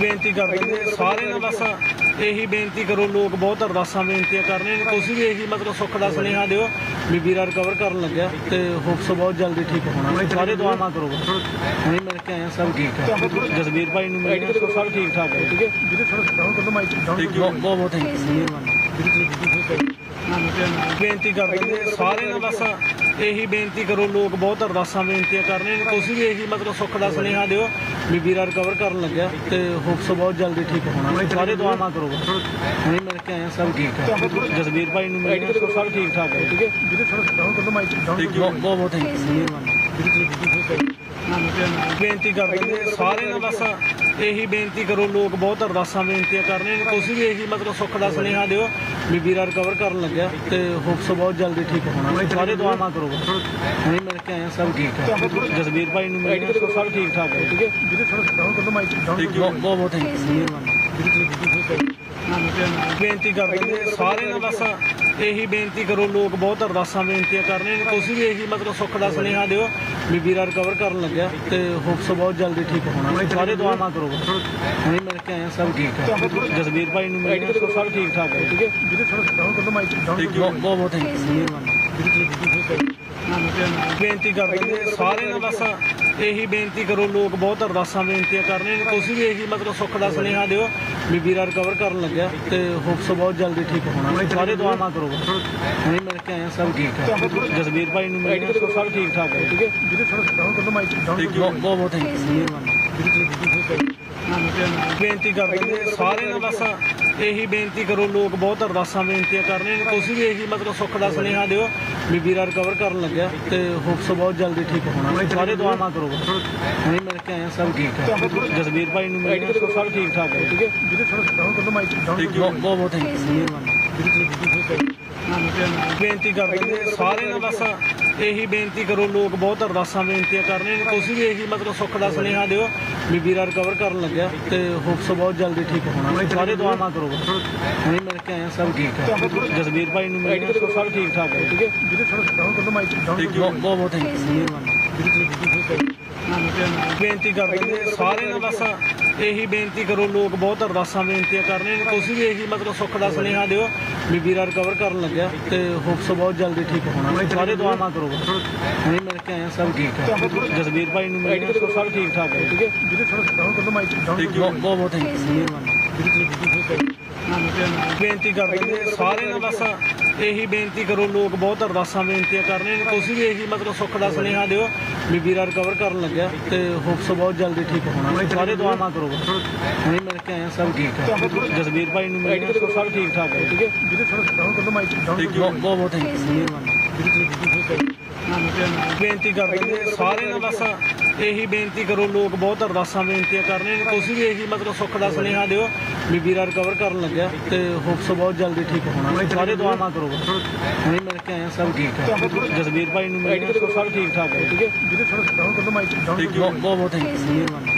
ਬੇਨਤੀ ਕਰਦੇ ਨੇ। ਸਾਰੇ ਨਾਲ ਬਸ ਇਹੀ ਬੇਨਤੀ ਕਰੋ ਲੋਕ ਬਹੁਤ ਅਰਦਾਸਾਂ ਬੇਨਤੀਆਂ ਕਰ ਰਹੇ ਨੇ। ਤੁਸੀਂ ਵੀ ਇਹੀ ਮਤਲਬ ਸੁੱਖ ਦਾ ਸੁਨੇਹਾ ਦਿਓ ਵੀ ਵੀਰਾ ਰਿਕਵਰ ਕਰਨ ਲੱਗਿਆ ਤੇ ਹੋਪਸ ਬਹੁਤ ਜਲਦੀ ਠੀਕ ਹੋਣਾ। ਸਾਰੇ ਦੁਆਵਾਂ ਕਰੋ। ਹੁਣੇ ਮਿਲ ਕੇ ਹਾਂ, ਸਭ ਠੀਕ ਠਾਕ ਜਸਵੀਰ ਭਾਈ ਨੂੰ ਮਿਲਿਆ ਸਭ ਠੀਕ ਠਾਕ ਹੈ ਠੀਕ ਹੈ? ਵੀਰੇ ਥੋੜਾ ਡਾਊਨ ਕਰ ਦੋ ਮਾਈਕ ਡਾਊਨ ਬਹੁਤ ਬਹੁਤ ਬਹੁਤ ਥੈਂਕ ਯੂ ਮਿਹਰਬਾਨੀ। ਬੇਨਤੀ ਕਰਦੇ ਨੇ ਸਾਰੇ ਨਾਲ ਬਸ ਇਹੀ ਬੇਨਤੀ ਕਰੋ ਲੋਕ ਬਹੁਤ ਅਰਦਾਸਾਂ ਬੇਨਤੀਆਂ ਕਰ ਰਹੇ ਨੇ। ਤੁਸੀਂ ਵੀ ਇਹੀ ਮਤਲਬ ਸੁੱਖ ਦਾ ਸੁਨੇਹਾ ਦਿਓ ਵੀ ਵੀਰਾ ਰਿਕਵਰ ਕਰਨ ਲੱਗਿਆ ਤੇ ਹੋਪਸ ਬਹੁਤ ਜਲਦੀ ਠੀਕ ਹੋਣਾ। ਸਾਰੇ ਦੁਆਵਾਂ ਕਰੋ। ਹੁਣੇ ਮਿਲ ਕੇ ਹਾਂ, ਸਭ ਠੀਕ ਠਾਕ ਜਸਵੀਰ ਭਾਈ ਨੂੰ ਮਿਲਿਆ ਸਭ ਠੀਕ ਠਾਕ ਹੈ ਠੀਕ ਹੈ? ਵੀਰੇ ਥੋੜਾ ਡਾਊਨ ਕਰ ਦੋ ਮਾਈਕ ਡਾਊਨ ਬਹੁਤ ਬਹੁਤ ਬਹੁਤ ਥੈਂਕ ਯੂ ਮਿਹਰਬਾਨੀ। ਬੇਨਤੀ ਕਰਦੇ ਨੇ ਸਾਰੇ ਨਾਲ ਬਸ ਇਹੀ ਬੇਨਤੀ ਕਰੋ ਲੋਕ ਬਹੁਤ ਅਰਦਾਸਾਂ ਬੇਨਤੀਆਂ ਕਰ ਰਹੇ ਨੇ। ਤੁਸੀਂ ਵੀ ਇਹੀ ਮਤਲਬ ਸੁੱਖ ਦਾ ਸੁਨੇਹਾ ਦਿਓ ਵੀ ਵੀਰਾ ਰਿਕਵਰ ਕਰਨ ਲੱਗਿਆ ਤੇ ਹੋਪਸ ਬਹੁਤ ਜਲਦੀ ਠੀਕ ਹੋਣਾ। ਸਾਰੇ ਦੁਆਵਾਂ ਕਰੋ। ਹੁਣੇ ਮਿਲ ਕੇ ਹਾਂ, ਸਭ ਠੀਕ ਠਾਕ। ਜਸਵੀਰ ਭਾਈ ਨੂੰ ਮਿਲਿਆ ਸਭ ਠੀਕ ਠਾਕ ਹੈ ਠੀਕ ਹੈ? ਬਹੁਤ ਬਹੁਤ ਥੈਂਕ ਯੂ ਬੇਨਤੀ ਕਰਦੇ ਨੇ ਸਾਰੇ ਨਾਲ ਬਸ ਇਹੀ ਬੇਨਤੀ ਕਰੋ ਲੋਕ ਬਹੁਤ ਅਰਦਾਸਾਂ ਬੇਨਤੀਆਂ ਕਰ ਰਹੇ ਨੇ। ਤੁਸੀਂ ਵੀ ਇਹੀ ਮਤਲਬ ਸੁੱਖ ਦਾ ਸੁਨੇਹਾ ਦਿਓ ਵੀ ਵੀਰਾ ਰਿਕਵਰ ਕਰਨ ਲੱਗਿਆ ਤੇ ਹੋਪਸ ਬਹੁਤ ਜਲਦੀ ਠੀਕ ਹੋਣਾ। ਸਾਰੇ ਦੁਆਵਾਂ ਕਰੋ। ਹੁਣੇ ਮਿਲ ਕੇ ਹਾਂ, ਸਭ ਠੀਕ ਠਾਕ ਜਸਵੀਰ ਭਾਈ ਨੂੰ ਮਿਲਿਆ ਸਭ ਠੀਕ ਠਾਕ ਹੈ? ਠੀਕ ਹੈ ਬਹੁਤ ਬਹੁਤ ਬਹੁਤ ਥੈਂਕ ਯੂ ਮਿਹਰਬਾਨੀ। ਬੇਨਤੀ ਕਰਦੇ ਨੇ ਸਾਰੇ ਨਾਲ ਬਸ ਇਹੀ ਬੇਨਤੀ ਕਰੋ ਲੋਕ ਬਹੁਤ ਅਰਦਾਸਾਂ ਬੇਨਤੀਆਂ ਕਰ ਰਹੇ ਨੇ। ਤੁਸੀਂ ਵੀ ਇਹੀ ਮਤਲਬ ਸੁੱਖ ਦਾ ਸੁਨੇਹਾ ਦਿਓ ਵੀ ਵੀਰਾ ਰਿਕਵਰ ਕਰਨ ਲੱਗਿਆ ਤੇ ਹੋਪਸ ਬਹੁਤ ਜਲਦੀ ਠੀਕ ਹੋਣਾ। ਸਾਰੇ ਦੁਆਵਾਂ ਕਰੋ। ਹੁਣੇ ਮਿਲ ਕੇ ਹਾਂ, ਸਭ ਠੀਕ ਠਾਕ। ਜਸਵੀਰ ਭਾਈ ਨੂੰ ਮਿਲਿਆ ਸਭ ਠੀਕ ਠਾਕ ਹੈ ਠੀਕ ਹੈ। ਵੀਰੇ ਥੋੜਾ ਡਾਊਨ ਕਰ ਦੋ ਮਾਈਕ ਡਾਊਨ ਬਹੁਤ ਬਹੁਤ ਬਹੁਤ ਥੈਂਕ ਯੂ ਮਿਹਰਬਾਨੀ। ਬੇਨਤੀ ਕਰਦੇ ਨੇ ਸਾਰੇ ਨਾਲ ਬਸ ਇਹੀ ਬੇਨਤੀ ਕਰੋ ਲੋਕ ਬਹੁਤ ਅਰਦਾਸਾਂ ਬੇਨਤੀਆਂ ਕਰ ਰਹੇ ਨੇ। ਤੁਸੀਂ ਵੀ ਇਹੀ ਮਤਲਬ ਸੁੱਖ ਦਾ ਸੁਨੇਹਾ ਦਿਓ ਵੀ ਵੀਰਾ ਰਿਕਵਰ ਕਰਨ ਲੱਗਿਆ ਤੇ ਹੋਪਸ ਬਹੁਤ ਜਲਦੀ ਠੀਕ ਹੋਣਾ। ਸਾਰੇ ਦੁਆਵਾਂ ਕਰੋ। ਹੁਣੇ ਮਿਲ ਕੇ ਹਾਂ, ਸਭ ਠੀਕ ਠਾਕ ਜਸਵੀਰ ਭਾਈ ਨੂੰ ਮਿਲਿਆ ਸਭ ਠੀਕ ਠਾਕ ਹੈ ਠੀਕ ਹੈ? ਵੀਰੇ ਥੋੜਾ ਡਾਊਨ ਕਰ ਦੋ ਮਾਈਕ ਡਾਊਨ ਬਹੁਤ ਬਹੁਤ ਬਹੁਤ ਥੈਂਕ ਯੂ ਮਿਹਰਬਾਨੀ। ਬੇਨਤੀ ਕਰਦੇ ਨੇ ਸਾਰੇ ਨਾਲ ਬਸ ਇਹੀ ਬੇਨਤੀ ਕਰੋ ਲੋਕ ਬਹੁਤ ਅਰਦਾਸਾਂ ਬੇਨਤੀਆਂ ਕਰ ਰਹੇ ਨੇ। ਤੁਸੀਂ ਵੀ ਇਹੀ ਮਤਲਬ ਸੁੱਖ ਦਾ ਸੁਨੇਹਾ ਦਿਓ ਵੀ ਵੀਰਾ ਰਿਕਵਰ ਕਰਨ ਲੱਗਿਆ ਤੇ ਹੋਪਸ ਬਹੁਤ ਜਲਦੀ ਠੀਕ ਹੋਣਾ। ਸਾਰੇ ਦੁਆਵਾਂ ਕਰੋ। ਹੁਣੇ ਮਿਲ ਕੇ ਹਾਂ, ਸਭ ਠੀਕ ਠਾਕ ਜਸਵੀਰ ਭਾਈ ਨੂੰ ਮਿਲਿਆ ਸਭ ਠੀਕ ਠਾਕ ਹੈ? ਠੀਕ ਹੈ ਬਹੁਤ ਬਹੁਤ ਬਹੁਤ ਥੈਂਕ ਯੂ ਮਿਹਰਬਾਨੀ। ਬੇਨਤੀ ਕਰਦੇ ਨੇ ਸਾਰੇ ਨਾਲ ਬਸ ਇਹੀ ਬੇਨਤੀ ਕਰੋ ਲੋਕ ਬਹੁਤ ਅਰਦਾਸਾਂ ਬੇਨਤੀਆਂ ਕਰ ਰਹੇ ਨੇ। ਤੁਸੀਂ ਵੀ ਇਹੀ ਮਤਲਬ ਸੁੱਖ ਦਾ ਸੁਨੇਹਾ ਦਿਓ ਵੀ ਵੀਰਾ ਰਿਕਵਰ ਕਰਨ ਲੱਗਿਆ ਤੇ ਹੋਪਸ ਬਹੁਤ ਜਲਦੀ ਠੀਕ ਹੋਣਾ। ਸਾਰੇ ਦੁਆਵਾਂ ਕਰੋ। ਹੁਣੇ ਮਿਲ ਕੇ ਹਾਂ, ਸਭ ਠੀਕ ਠਾਕ ਜਸਵੀਰ ਭਾਈ ਨੂੰ ਮਿਲਿਆ ਸਭ ਠੀਕ ਠਾਕ ਹੈ? ਠੀਕ ਹੈ ਕਰ ਬਹੁਤ ਬਹੁਤ ਥੈਂਕ ਯੂ ਬੇਨਤੀ ਕਰਦੇ ਨੇ ਸਾਰੇ ਨਾਲ ਬਸ ਇਹੀ ਬੇਨਤੀ ਕਰੋ ਲੋਕ ਬਹੁਤ ਅਰਦਾਸਾਂ ਬੇਨਤੀਆਂ ਕਰ ਰਹੇ ਨੇ। ਤੁਸੀਂ ਵੀ ਇਹੀ ਮਤਲਬ ਸੁੱਖ ਦਾ ਸੁਨੇਹਾ ਦਿਓ ਵੀ ਵੀਰਾ ਰਿਕਵਰ ਕਰਨ ਲੱਗਿਆ ਤੇ ਹੋਪਸ ਬਹੁਤ ਜਲਦੀ ਠੀਕ ਹੋਣਾ। ਸਾਰੇ ਦੁਆਵਾਂ ਕਰੋ। ਹੁਣੇ ਮਿਲ ਕੇ ਹਾਂ, ਸਭ ਠੀਕ ਠਾਕ ਜਸਵੀਰ ਭਾਈ ਨੂੰ ਮਿਲਿਆ ਸਭ ਠੀਕ ਠਾਕ ਹੈ? ਠੀਕ ਹੈ। ਬਹੁਤ ਬਹੁਤ ਥੈਂਕ ਯੂ ਬੇਨਤੀ ਕਰਦੇ ਨੇ ਸਾਰੇ ਨਾਲ ਬਸ ਇਹੀ ਬੇਨਤੀ ਕਰੋ ਲੋਕ ਬਹੁਤ ਅਰਦਾਸਾਂ ਬੇਨਤੀਆਂ ਕਰ ਰਹੇ ਨੇ। ਤੁਸੀਂ ਵੀ ਇਹੀ ਮਤਲਬ ਸੁੱਖ ਦਾ ਸੁਨੇਹਾ ਦਿਓ ਵੀ ਵੀਰਾ ਰਿਕਵਰ ਕਰਨ ਲੱਗਿਆ ਤੇ ਹੋਪਸ ਬਹੁਤ ਜਲਦੀ ਠੀਕ ਹੋਣਾ। ਸਾਰੇ ਦੁਆਵਾਂ ਕਰੋ। ਹੁਣੇ ਮਿਲ ਕੇ ਹਾਂ, ਸਭ ਠੀਕ ਠਾਕ। ਜਸਵੀਰ ਭਾਈ ਨੂੰ ਮਿਲਿਆ ਸਭ ਠੀਕ ਠਾਕ ਹੈ ਠੀਕ ਹੈ? ਵੀਰੇ ਥੋੜਾ ਡਾਊਨ ਕਰ ਦੋ ਮਾਈਕ ਡਾਊਨ ਬਹੁਤ ਬਹੁਤ ਥੈਂਕ ਯੂ ਮਿਹਰਬਾਨੀ।